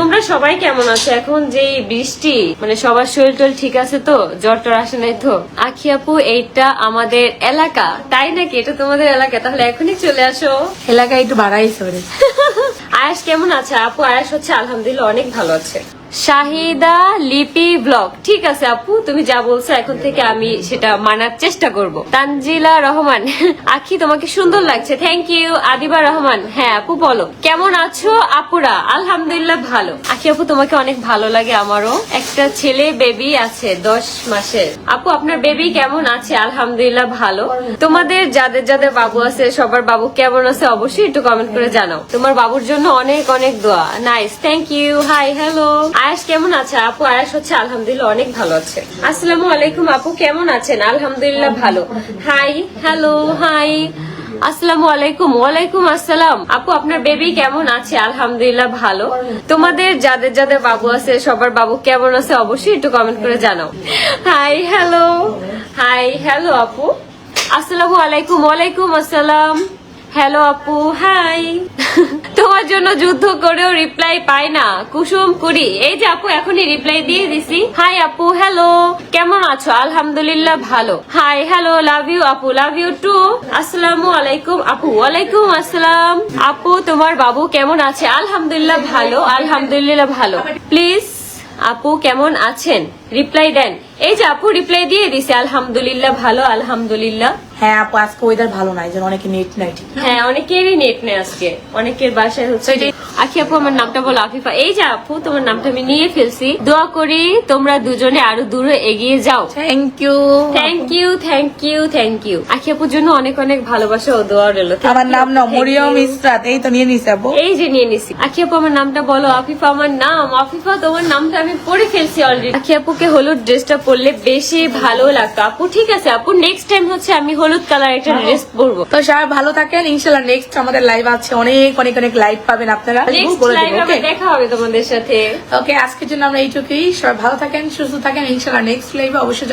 তোমরা সবাই কেমন আছো? এখন যে বৃষ্টি মানে সবার শরীর টল ঠিক আছে তো? জ্বর টর আসে নাই তো? আখি আপু এইটা আমাদের এলাকা। তাই নাকি? এটা তোমাদের এলাকা? তাহলে এখনই চলে আসো। এলাকায় একটু বাড়াই সরে। আয়াস কেমন আছে? আপু আয়াস হচ্ছে আলহামদুলিল্লাহ অনেক ভালো আছে। শাহিদা লিপি ব্লগ। ঠিক আছে আপু, তুমি যা বলছো, এখন থেকে আমি সেটা মানার চেষ্টা করব। তানজিলা রহমান, আখি তোমাকে সুন্দর লাগছে। Thank you Adiba Rahman. হ্যাঁ আপু, বলো। কেমন আছো আপুরা? আলহামদুলিল্লাহ ভালো। আখি আপু, তোমাকে অনেক ভালো লাগে আমারও। একটা ছেলে বেবি আছে দশ মাসের। আপু, আপনার বেবি কেমন আছে? আলহামদুলিল্লাহ ভালো। তোমাদের যাদের যাদের বাবু আছে, সবার বাবু কেমন আছে অবশ্যই একটু কমেন্ট করে জানাও। তোমার বাবুর জন্য অনেক অনেক দোয়া। Nice thank you hi hello Ayas কেমন আছে আপু? আয়াস হচ্ছে আলহামদুলিল্লাহ অনেক ভালো আছে। আসসালামু আলাইকুম আপু, কেমন আছেন? আলহামদুলিল্লাহ ভালো। হাই হ্যালো হাই আসসালামু আলাইকুম, ওয়ালাইকুম আসসালাম। আপু, আপনার বেবি কেমন আছে? আলহামদুলিল্লাহ ভালো। তোমাদের যাদের যাদের বাবু আছে, সবার বাবু কেমন আছে অবশ্যই একটু কমেন্ট করে জানাও। হাই হ্যালো হাই হ্যালো আপু। আসসালামু আলাইকুম, ওয়ালাইকুম আসসালাম। হ্যালো আপু হাই তোমার জন্য যুদ্ধ করেও রিপ্লাই পাই না। কুসুম কুড়ি, এই যে আপু, এখনই রিপ্লাই দিয়ে দিছি। হাই আপু হ্যালো কেমন আছো? আলহামদুলিল্লাহ ভালো। হাই হ্যালো লাভ ইউ আপু লাভ ইউ টু আসসালামু আলাইকুম আপু ওয়ালাইকুম আসসালাম। আপু তোমার বাবু কেমন আছে? আলহামদুলিল্লাহ ভালো আলহামদুলিল্লাহ ভালো। প্লিজ আপু কেমন আছেন? রিপ্লাই দেন। এই যে আপু রিপ্লাই দিয়ে দিছে। আলহামদুলিল্লাহ ভালো, আলহামদুলিল্লাহ। হ্যাঁ আপু আজকে ওয়েদার ভালো নাই যেন অনেকে নেট নাই ঠিক হ্যাঁ অনেকেরই নেট নেই আজকে। অনেকের বাসায় হচ্ছে আখি আপু আমার নামটা বলো আফিফা। এই যে আপু তোমার নামটা আমি নিয়ে ফেলছি। দোয়া করি তোমরা দুজনে আরও দূরে এগিয়ে যাও। Thank you thank you thank you thank you Akhi আপুর জন্য অনেক অনেক ভালোবাসা ও দোয়া রইল। আমার নাম না মরিয়ম ইসরাত এই তো নিয়ে নিছে আপু। এই যে নিয়ে নিছি। আখি আপু আমার নামটা বলো আফিফা আমার নাম। আফিফা তোমার নামটা আমি পড়ে ফেলছি অলরেডি আখি আপুকে হলুদ ড্রেসটা পরলে বেশি ভালো লাগতো। আপু ঠিক আছে আপু নেক্সট টাইম হচ্ছে আমি হলুদ কালার একটা ড্রেস পরবো। তো সবাই ভালো থাকেন ইনশাল্লাহ নেক্সট আমাদের লাইভ আছে অনেক অনেক অনেক লাইভ পাবেন আপনারা। দেখা হবে তোমাদের সাথে। ওকে আজকের জন্য আমরা এইটুকুই। সবাই ভালো থাকেন সুস্থ থাকেন ইনশাল্লাহ নেক্সট লাইভ অবশ্যই